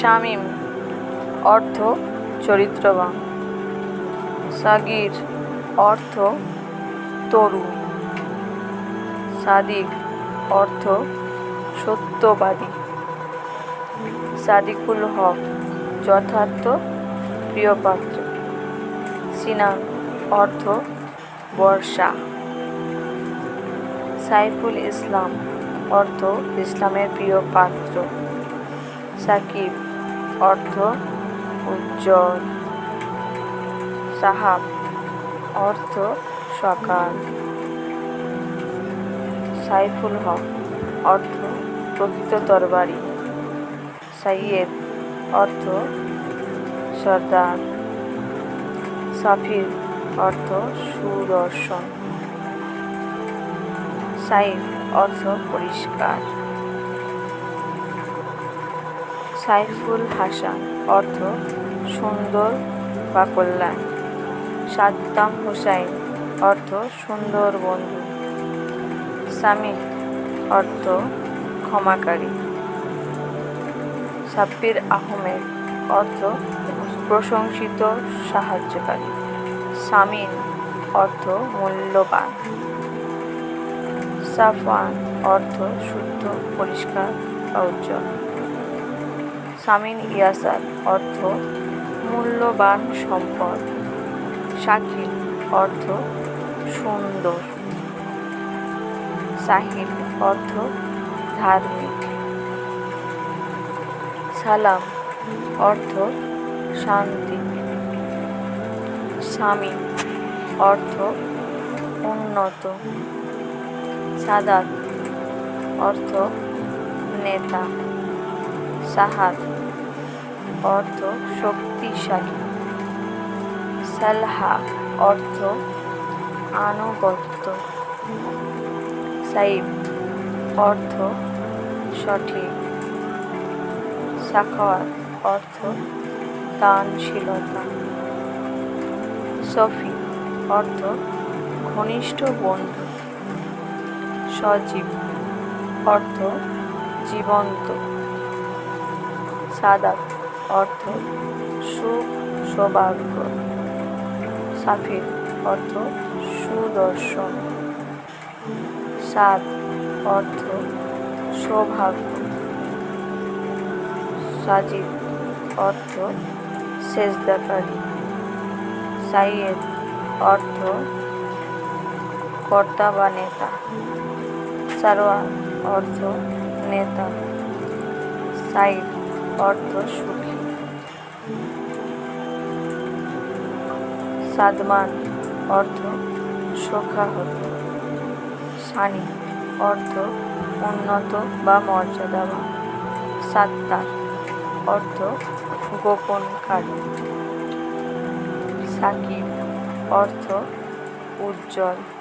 শামীম, অর্থ চরিত্রবান। সাগির, অর্থ তরুণ সাদিক, অর্থ সত্যবাদী। সাদিকুল হক, যথার্থ প্রিয়পাত্র। সিনা, অর্থ বর্ষা। সাইফুল ইসলাম, অর্থ ইসলামের প্রিয় পাত্র সাকিব অর্থ উজ্জ্বল। সাহাব, অর্থ সকাল সাইফুল হক, অর্থ প্রকৃত তরবারি। সাইয়েদ, অর্থ সর্দার। সাফির, অর্থ সুদর্শন। সাইফ, অর্থ পরিষ্কার। সাইফুল হাসান, অর্থ, সুন্দর বা কল্যাণ। সাদ্দাম হোসাইন, অর্থ, সুন্দর বন্ধু। সামি অর্থ, ক্ষমাকারী। সাব্বির আহমেদ, অর্থ, প্রশংসিত সাহায্যকারী। সামিন অর্থ, মূল্যবান। সাফওয়ান, অর্থ, শুদ্ধ, পরিষ্কার বা উজ্জ্বল। সামিন ইয়াসার অর্থ মূল্যবান সম্পদ। শাকিল অর্থ সুন্দর। সাহিল অর্থ ধার্মিক। সালাম অর্থ শান্তি। স্বামী অর্থ উন্নত। সাদাত অর্থ নেতা। সাহাদ অর্থ শক্তিশালী। সালহা অর্থ আনুগত্য। সাইব অর্থ সঠিক। সাখাওয়াত অর্থ দানশীলতা। সফি অর্থ ঘনিষ্ঠ বন্ধু। সজীব অর্থ জীবন্ত। সাদাত, অর্থ সুখ, সৌভাগ্য। সাফির, অর্থ সুদর্শন। সাদ, অর্থ সৌভাগ্য। সাজিদ, অর্থ সেজদাকারী। সাইয়েদ, অর্থ কর্তা বা নেতা সারোয়ার, অর্থ নেতা। সাইদ অর্থ সুখী। সাদমান অর্থ শোকাহত। সানি অর্থ উন্নত বা মর্যাদাবান। সাত্তার অর্থ গোপনকারী। সাকিব অর্থ উজ্জ্বল।